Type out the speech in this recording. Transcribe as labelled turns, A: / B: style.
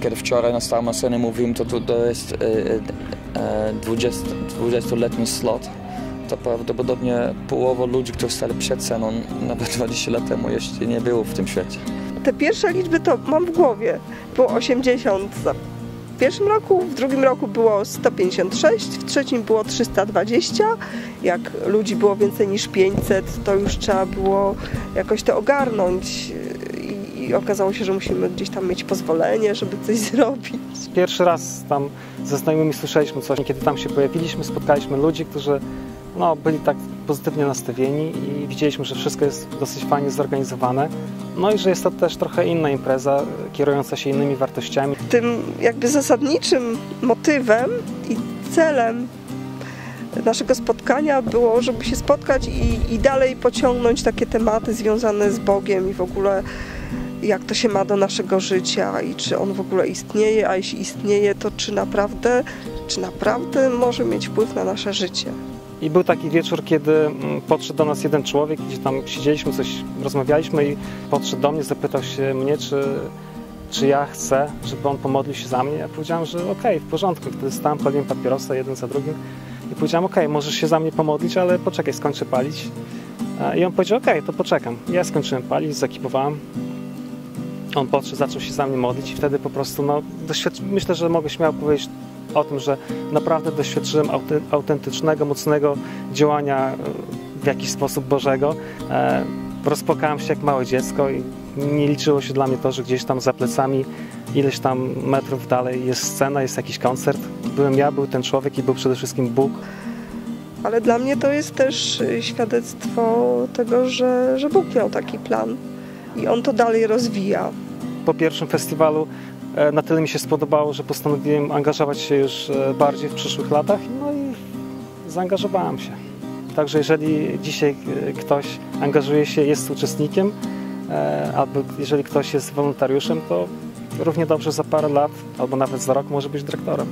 A: Kiedy wczoraj na stałym scenie mówiłem, to to, to jest e, e, 20, 20-letni slot. To prawdopodobnie połowa ludzi, którzy stali przed sceną nawet 20 lat temu jeszcze nie było w tym świecie.
B: Te pierwsze liczby to mam w głowie. Było 80 za w pierwszym roku, w drugim roku było 156, w trzecim było 320. Jak ludzi było więcej niż 500, to już trzeba było jakoś to ogarnąć i, okazało się, że musimy gdzieś tam mieć pozwolenie, żeby coś zrobić.
C: Pierwszy raz tam ze znajomymi słyszeliśmy coś, kiedy tam się pojawiliśmy, spotkaliśmy ludzi, którzy no, byli tak pozytywnie nastawieni i widzieliśmy, że wszystko jest dosyć fajnie zorganizowane. No i że jest to też trochę inna impreza, kierująca się innymi wartościami.
B: Tym jakby zasadniczym motywem i celem naszego spotkania było, żeby się spotkać i, i dalej pociągnąć takie tematy związane z Bogiem i w ogóle jak to się ma do naszego życia i czy on w ogóle istnieje, a jeśli istnieje, to czy naprawdę, czy naprawdę może mieć wpływ na nasze życie.
C: I był taki wieczór, kiedy mm, podszedł do nas jeden człowiek, gdzie tam siedzieliśmy, coś rozmawialiśmy i podszedł do mnie, zapytał się mnie, czy, czy ja chcę, żeby on pomodlił się za mnie. Ja powiedziałem, że okej, okay, w porządku. Wtedy stałem, paliłem papierosa jeden za drugim i powiedziałem, okej, okay, możesz się za mnie pomodlić, ale poczekaj, skończę palić. I on powiedział, okej, okay, to poczekam. Ja skończyłem palić, zakipowałem. On podszedł, zaczął się za mnie modlić i wtedy po prostu, no, myślę, że mogę śmiało powiedzieć, o tym, że naprawdę doświadczyłem autentycznego, mocnego działania e, w jakiś sposób Bożego. E, rozpłakałem się jak małe dziecko i nie liczyło się dla mnie to, że gdzieś tam za plecami, ileś tam metrów dalej jest scena, jest jakiś koncert. Byłem ja, był ten człowiek i był przede wszystkim Bóg.
B: Ale dla mnie to jest też świadectwo tego, że, że Bóg miał taki plan i On to dalej rozwija.
C: Po pierwszym festiwalu E, na tyle mi się spodobało, że postanowiłem angażować się już e, bardziej w przyszłych latach, no i zaangażowałem się. Także jeżeli dzisiaj e, ktoś angażuje się, jest uczestnikiem, albo jeżeli ktoś jest wolontariuszem, to równie dobrze za parę lat, albo nawet za rok może być dyrektorem.